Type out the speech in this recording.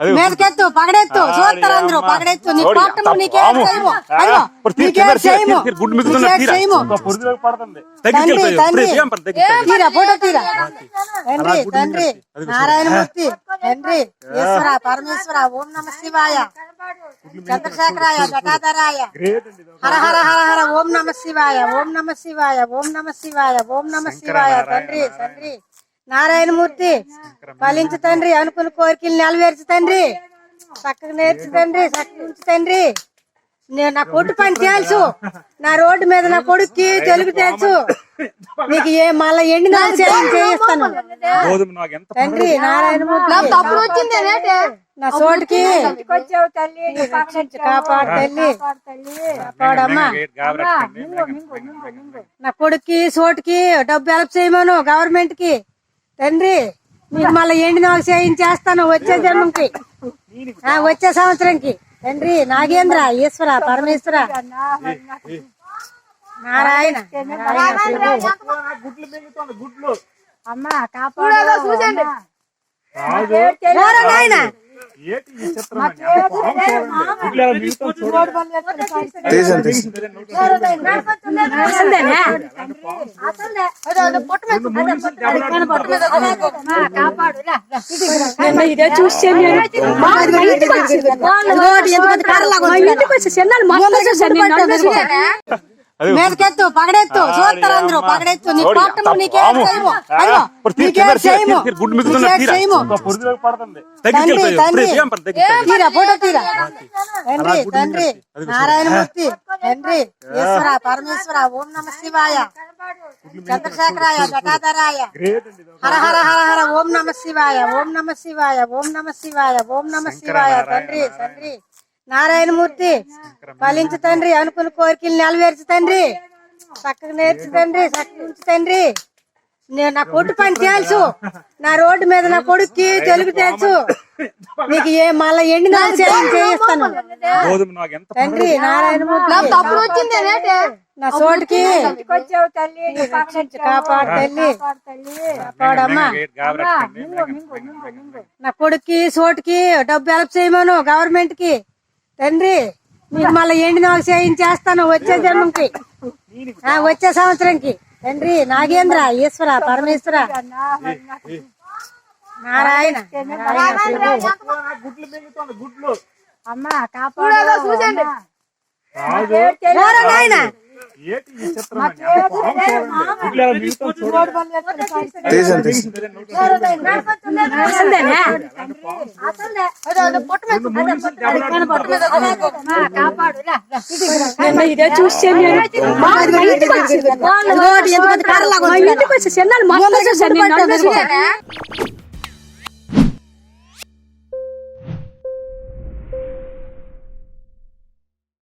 మీదకెత్తు పగడెత్తు చూస్తారు అందరూ పగడెత్తు. నీ ఓడి, పట్టము నీకేం. చేయము. తీరు, నీకేం చేయము. నీకేం. చేయము. తండ్రి. తండ్రి. తీరా ఫోటో తీరా? తండ్రి తండ్రి. నారాయణమూర్తి తండ్రి ఈశ్వర పరమేశ్వర ఓం నమ శివాయ. చంద్రశేఖరాయ జటాధరాయ. హర హర హర హర ఓం నమ శివాయ ఓం నమ శివాయ ఓం నమ శివాయ ఓం నమ శివాయ తండ్రి తండ్రి. నారాయణమూర్తి ఫలించు తండ్రి అనుకున్న కోరికలు నెలవేర్చు తండ్రి చక్కగా నేర్చు తండ్రి చక్కగా ఉంచు తండ్రి. నేను నా కొట్టు పని తెలుసు నా రోడ్డు మీద నా కొడుక్కి తెలుగు తెలుసు నీకు ఏ మళ్ళా ఎండి చేయిస్తాను. తండ్రి నారాయణమూర్తి. నా చోటుకి కాపాడు తల్లి. కాపాడమ్మా. నా కొడుక్కి సోటుకి డబ్బు హెల్ప్ చేయమను గవర్నమెంట్కి తండ్రి నీకు మళ్ళీ ఎండి నాకు చేయించేస్తాను వచ్చే జన్మకి. ఆ, వచ్చే సంవత్సరంకి. తండ్రి నాగేంద్ర ఈశ్వర పరమేశ్వర. నారాయణ. నారాయణ. ఏంటి ఈ చిత్రం అండి? అంత పాము చూడండి. గుడ్లు ఎలా మిగులుతుంది చూడండి. ఇదే చూస్తే ఇంకోటి ఎంతమంది కారలాగా అది మీదకెత్తు పగడెత్తు చూస్తారు అందరూ పగడెత్తు నీ ఓడి, పట్టము అంత నీకేం పాము. చేయము ఆ, చేయము తీరు, గుడ్డు మిగులుతున్న నీకేం తీరా. చేయము. పురుగులోకి పడుతుంది. తగ్గించి తండ్రి, వెళ్ళిపోయి. ఇప్పుడు తండ్రి. ఏం పని తగ్గించి వెళ్ళిపోయి. తీరా ఫోటో తీరా. తండ్రి తండ్రి. నారాయణమూర్తి తండ్రి. ఈశ్వర పరమేశ్వర ఓం నమ శివాయ. చంద్రశేఖరాయ జటాధరాయ. హర హర హర హర ఓం నమ శివాయ ఓం నమ శివాయ ఓం నమ శివాయ ఓం నమ శివాయ తండ్రి తండ్రి. నారాయణమూర్తి ఫలించు తండ్రి అనుకున్న కోరికలు నెలవేర్చు తండ్రి చక్కగా నేర్చు తండ్రి చక్కగా ఉంచు తండ్రి. నేను నా కొట్టు పని తెలుసు నా రోడ్డు మీద నా కొడుక్కి తెలుగు తెలుసు నీకు ఏ మళ్ళా ఎండి చేయిస్తాను. తండ్రి నారాయణమూర్తి. నా చోటుకి కాపాడు తల్లి. కాపాడమ్మా. నా కొడుక్కి సోటుకి డబ్బు హెల్ప్ చేయమను గవర్నమెంట్కి తండ్రి నీకు మళ్ళీ ఎండి నాకు చేయించేస్తాను వచ్చే జన్మకి. ఆ, వచ్చే సంవత్సరంకి. తండ్రి నాగేంద్ర ఈశ్వర పరమేశ్వర. నారాయణ. ఏంటి ఈ చిత్రం అండి? అంత పాము చూడండి. ఇదే కారలాగా ఇంటికి వచ్చి చెన్నాలు మొత్తం చూసాను నేను నన్ను చూసాను.